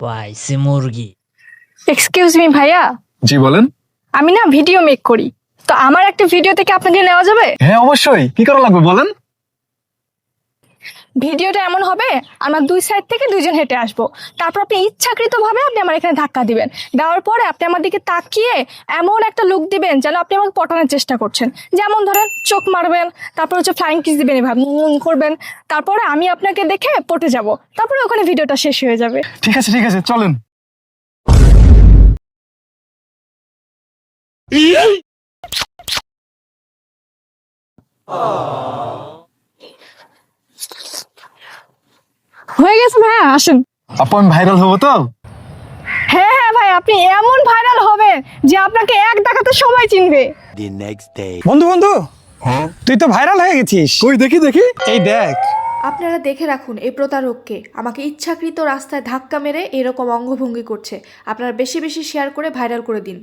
পাইছি মুরগি। Excuse me ভাইয়া। জি বলেন। আমি না ভিডিও মেক করি। তো আমার একটা ভিডিও থেকে আপনাকে নেওয়া যাবে? হ্যাঁ অবশ্যই। কি করা লাগবে বলেন? ভিডিওটা এমন হবে আমার দুই সাইড থেকে দুইজন হেঁটে আসব। তারপর আপনি ইচ্ছাকৃতভাবে আপনি আমার এখানে ধাক্কা দিবেন। দেওয়ার পরে আপনি আমার দিকে তাকিয়ে এমন একটা লুক দিবেন যেন আপনি আমাকে পটানোর চেষ্টা করছেন। যেমন ধরেন চোখ মারবেন তারপর হচ্ছে ফ্লাইং কিস দিবেন এভাবে করবেন। তারপরে আমি আপনাকে দেখে পটে যাব। তারপরে ওখানে ভিডিওটা শেষ হয়ে যাবে। ঠিক আছে ঠিক আছে চলেন। হয়ে গেছে ভাইয়া আসুন। আপু আমি ভাইরাল হব তো? হ্যাঁ হ্যাঁ ভাই আপনি এমন ভাইরাল হবেন যে আপনাকে এক দেখাতে সবাই চিনবে। The next day. বন্ধু বন্ধু তুই তো ভাইরাল হয়ে গেছিস। কই দেখি দেখি। এই দেখ। আপনারা দেখে রাখুন এই প্রতারককে। আমাকে ইচ্ছাকৃত রাস্তায় ধাক্কা মেরে এরকম অঙ্গভঙ্গি করছে। আপনারা বেশি বেশি শেয়ার করে ভাইরাল করে দিন।